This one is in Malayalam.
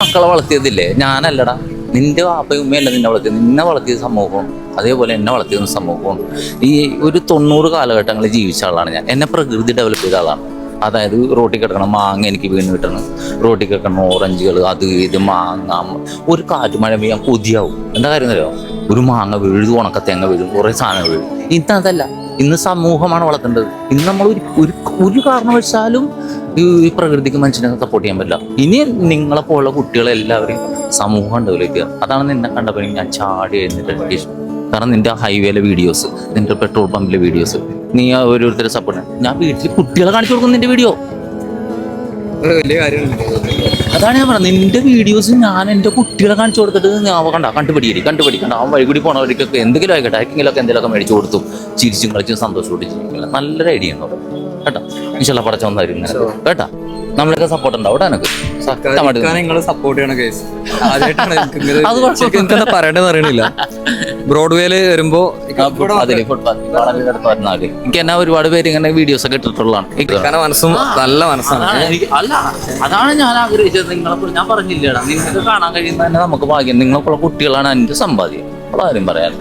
മക്കളെ വളർത്തിയതില്ലേ? ഞാനല്ലടാ. നിന്റെ വാപ്പയും ഉമ്മയല്ല നിന്നെ വളർത്തിയത്. നിന്നെ വളർത്തിയ സമൂഹവും അതേപോലെ എന്നെ വളർത്തിയത് സമൂഹവും ഈ ഒരു തൊണ്ണൂറ് കാലഘട്ടങ്ങളിൽ ജീവിച്ച ആളാണ് ഞാൻ. എന്നെ പ്രകൃതി ഡെവലപ്പ് ചെയ്ത ആളാണ്. അതായത് റോട്ടിൽ കിടക്കണം മാങ്ങ എനിക്ക് വീണ് കിട്ടണം. റോട്ടിൽ കിടക്കണം ഓറഞ്ചുകൾ അത് ഇത് മാങ്ങ ഒരു കാറ്റ് മഴ പെയ്യാൻ കൊതിയാവും. എന്താ കാര്യം അറിയോ ഒരു മാങ്ങ വീഴും ഉണക്ക തേങ്ങ വീഴും കുറേ സാധനം വീഴും. ഇന്ന് അതല്ല. ഇന്ന് സമൂഹമാണ് വളർത്തേണ്ടത്. ഇന്ന് നമ്മൾ ഒരു ഒരു കാരണവശാലും ഈ പ്രകൃതിക്ക് മനുഷ്യനെ സപ്പോർട്ട് ചെയ്യാൻ പറ്റില്ല. ഇനി നിങ്ങളെ പോലുള്ള കുട്ടികളെല്ലാവരും സമൂഹം ഡെവലപ്പ് ചെയ്യുക അതാണ് നിന്നെ കണ്ടപ്പോൾ ഞാൻ ചാടി എഴുന്നിട്ട് കാരണം നിന്റെ ഹൈവേയിലെ വീഡിയോസ് നിന്റെ പെട്രോൾ പമ്പിലെ വീഡിയോസ് നീ ആ ഓരോരുത്തരെ സപ്പോർട്ട് ഞാൻ വീട്ടിൽ കുട്ടികളെ കാണിച്ചു കൊടുക്കും നിന്റെ വീഡിയോ അതാണ് ഞാൻ പറഞ്ഞത്. നിന്റെ വീഡിയോസ് ഞാൻ എന്റെ കുട്ടികളെ കാണിച്ചു കൊടുത്തിട്ട് ഞാൻ കണ്ട? കണ്ടുപിടിക്കരി കണ്ടുപിടിക്കണ്ട അവൻ വഴി കൂടി പോണവർക്കൊക്കെ എന്തെങ്കിലും ആയിക്കോട്ടെ ആർക്കെങ്കിലുമൊക്കെ എന്തെങ്കിലുമൊക്കെ മേടിച്ചു കൊടുത്തു. ചിരിച്ചും കളിച്ചും സന്തോഷത്തോടെ ജീവിക്കില്ല നല്ലൊരു ഐഡിയ ഉണ്ടോ കേട്ടോ? ഇൻഷല്ല പടച്ചോന്നായിരുന്നു കേട്ടോ? നമ്മളൊക്കെ സപ്പോർട്ട് ഉണ്ടാവും എനിക്ക് പറയണ്ടെന്ന് അറിയണില്ല. ബ്രോഡ്വേയിൽ വരുമ്പോ എനിക്ക് എന്നാ ഒരുപാട് പേര് ഇങ്ങനെ വീഡിയോസ് ഒക്കെ ഇട്ടിട്ടുള്ളതാണ്. മനസ്സും നല്ല മനസ്സാണ്. അല്ല അതാണ് ഞാൻ ആഗ്രഹിച്ചത്. നിങ്ങളെ ഞാൻ പറഞ്ഞില്ലടാ നിങ്ങൾക്ക് കാണാൻ കഴിയുന്ന തന്നെ നമുക്ക് ഭാഗ്യം. നിങ്ങളെപ്പോലുള്ള കുട്ടികളാണ് അതിന്റെ സമ്പാദ്യം. അതാരും പറയാൻ